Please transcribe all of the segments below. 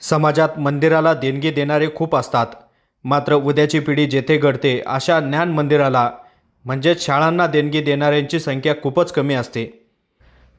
समाजात मंदिराला देणगी देणारे खूप असतात. मात्र उद्याची पिढी जेथे घडते अशा ज्ञान मंदिराला म्हणजेच शाळांना देणगी देणाऱ्यांची संख्या खूपच कमी असते.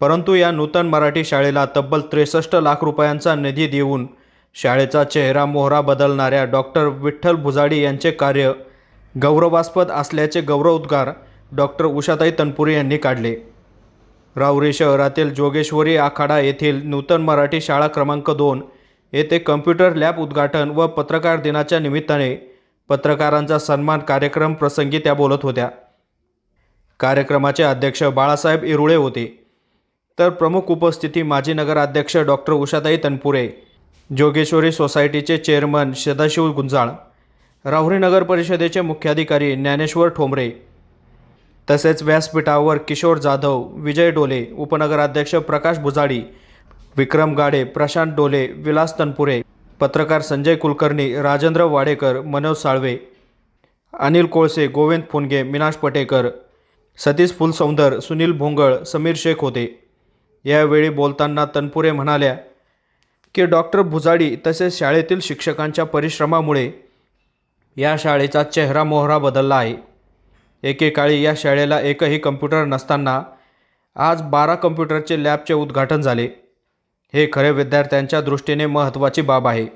परंतु या नूतन मराठी शाळेला तब्बल त्रेसष्ट लाख रुपयांचा निधी देऊन शाळेचा चेहरा मोहरा बदलणाऱ्या डॉक्टर विठ्ठल भुजाडी यांचे कार्य गौरवास्पद असल्याचे गौरवोद्गार डॉक्टर उषाताई तनपुरे यांनी काढले. राहुरी शहरातील जोगेश्वरी आखाडा येथील नूतन मराठी शाळा क्रमांक दोन येथे कम्प्युटर लॅब उद्घाटन व पत्रकार दिनाच्या निमित्ताने पत्रकारांचा सन्मान कार्यक्रम प्रसंगी त्या बोलत होत्या. कार्यक्रमाचे अध्यक्ष बाळासाहेब इरुळे होते. तर प्रमुख उपस्थिती माजी नगराध्यक्ष डॉक्टर उषाताई तनपुरे जोगेश्वरी सोसायटीचे चेअरमन सदाशिव गुंजाळ राहुरी नगर परिषदेचे मुख्याधिकारी ज्ञानेश्वर ठोंबरे तसेच व्यासपीठावर किशोर जाधव विजय डोले उपनगराध्यक्ष प्रकाश भुजाडी विक्रम गाडे प्रशांत डोले विलास तनपुरे पत्रकार संजय कुलकर्णी राजेंद्र वाडेकर मनोज साळवे अनिल कोळसे गोविंद फुनगे मिनाश पटेकर सतीश फुलसौंदर सुनील भोंगळ समीर शेख होते. यावेळी बोलताना तनपुरे म्हणाल्या की डॉक्टर भुजाडी तसेच शाळेतील शिक्षकांच्या परिश्रमामुळे या शाळेचा चेहरा मोहरा बदलला आहे. एकेकाळी या शाळेला एकही कम्प्युटर नसताना आज बारा कम्प्युटरचे लॅबचे उद्घाटन झाले. हे खरे विद्यार्थ्यांच्या दृष्टीने महत्त्वाची बाब आहे.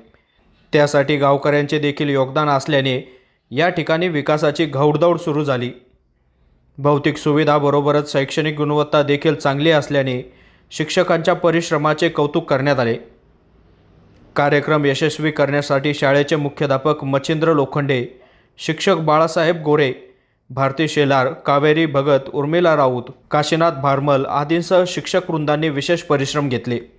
त्यासाठी गावकऱ्यांचे देखील योगदान असल्याने या ठिकाणी विकासाची घौडदौड सुरू झाली. भौतिक सुविधाबरोबरच शैक्षणिक गुणवत्ता देखील चांगली असल्याने शिक्षकांच्या परिश्रमाचे कौतुक करण्यात आले. कार्यक्रम यशस्वी करण्यासाठी शाळेचे मुख्याध्यापक मच्छिंद्र लोखंडे शिक्षक बाळासाहेब गोरे भारती शेलार कावेरी भगत उर्मिला राऊत काशीनाथ भारमल आदींसह शिक्षक वृंदांनी विशेष परिश्रम घेतले.